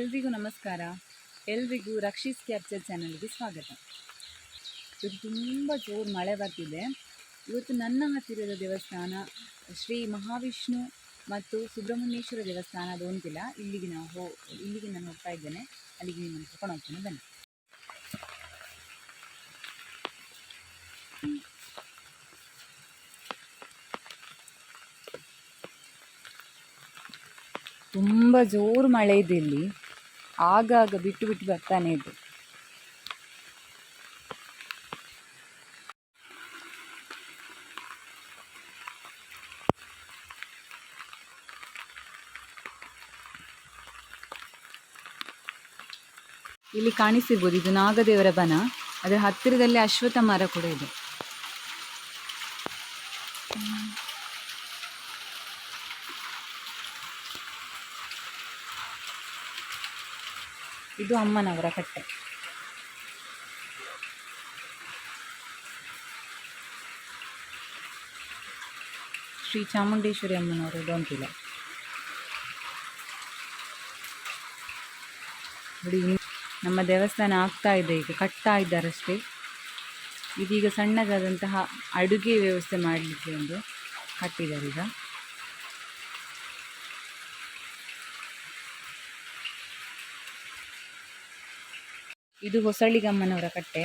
ಎಲ್ರಿಗೂ ನಮಸ್ಕಾರ. ಎಲ್ರಿಗೂ ರಕ್ಷಿಸ್ ಕ್ಯಾಪ್ಚರ್ ಚಾನಲ್ಗೆ ಸ್ವಾಗತ. ಇವತ್ತು ತುಂಬ ಜೋರು ಮಳೆ ಬರ್ತಿದೆ. ಇವತ್ತು ನನ್ನ ಹತ್ತಿರದ ದೇವಸ್ಥಾನ ಶ್ರೀ ಮಹಾವಿಷ್ಣು ಮತ್ತು ಸುಬ್ರಹ್ಮಣ್ಯೇಶ್ವರ ದೇವಸ್ಥಾನ ಅದು ಒಂದಿಲ್ಲ ಇಲ್ಲಿಗೆ ನಾವು ಹೋ, ಇಲ್ಲಿಗೆ ನಾನು ಹೋಗ್ತಾ ಇದ್ದೇನೆ. ಅಲ್ಲಿಗೆ ನಿಮ್ಮನ್ನು ಕರ್ಕೊಂಡು ಹೋಗ್ತೇನೆ. ಬನ್ನಿ. ತುಂಬ ಜೋರು ಮಳೆ ಇದೆ ಇಲ್ಲಿ. ಆಗಾಗ ಬಿಟ್ಟು ಬಿಟ್ಟು ಬರ್ತಾನೆ ಇದೆ ಇಲ್ಲಿ ಕಾಣಿಸಿರ್ಬೋದು, ಇದು ನಾಗದೇವರ ಬನ. ಅದರ ಹತ್ತಿರದಲ್ಲಿ ಅಶ್ವಥ ಮರ ಕೂಡ ಇದೆ. ಇದು ಅಮ್ಮನವರ ಕಟ್ಟೆ. ಶ್ರೀ ಚಾಮುಂಡೇಶ್ವರಿ ಅಮ್ಮನವರು ಡೊಂಕಿಲ ನೋಡಿ ನಮ್ಮ ದೇವಸ್ಥಾನ ಆಗ್ತಾ ಇದೆ, ಈಗ ಕಟ್ತಾ ಇದ್ದಾರಷ್ಟೇ. ಇದೀಗ ಸಣ್ಣದಾದಂತಹ ಅಡುಗೆ ವ್ಯವಸ್ಥೆ ಮಾಡಲಿಕ್ಕೆ ಒಂದು ಕಟ್ಟಿದ್ದಾರೆ ಈಗ. ಇದು ಹೊಸಳ್ಳಿಗಮ್ಮನವರ ಕಟ್ಟೆ.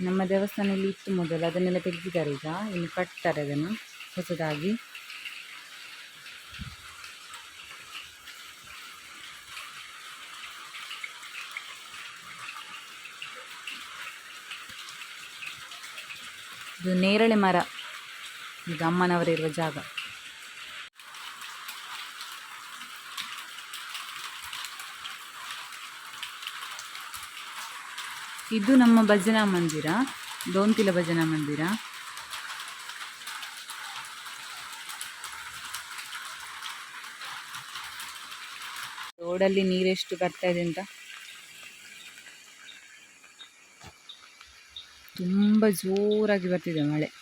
ನಮ್ಮ ದೇವಸ್ಥಾನದಲ್ಲಿ ಇತ್ತು ಮೊದಲು, ಅದನ್ನೆಲ್ಲ ತೆಗೆದಿದ್ದಾರೆ ಈಗ. ಇನ್ನು ಕಟ್ತಾರೆ ಅದನ್ನು ಹೊಸದಾಗಿ. ಇದು ನೇರಳೆ ಮರ. ಈಗ ಅಮ್ಮನವರಿರುವ ಜಾಗ. ಇದು ನಮ್ಮ ಭಜನಾ ಮಂದಿರ, ದೋಂತಿಲ ಭಜನಾ ಮಂದಿರ. ರೋಡಲ್ಲಿ ನೀರೆಷ್ಟು ಬರ್ತಾ ಇದೆ ಅಂತ. ತುಂಬ ಜೋರಾಗಿ ಬರ್ತಿದೆ ಮಳೆ.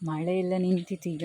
ಮಳೆ ಎಲ್ಲ ನಿಂತಿತ್ತು ಈಗ.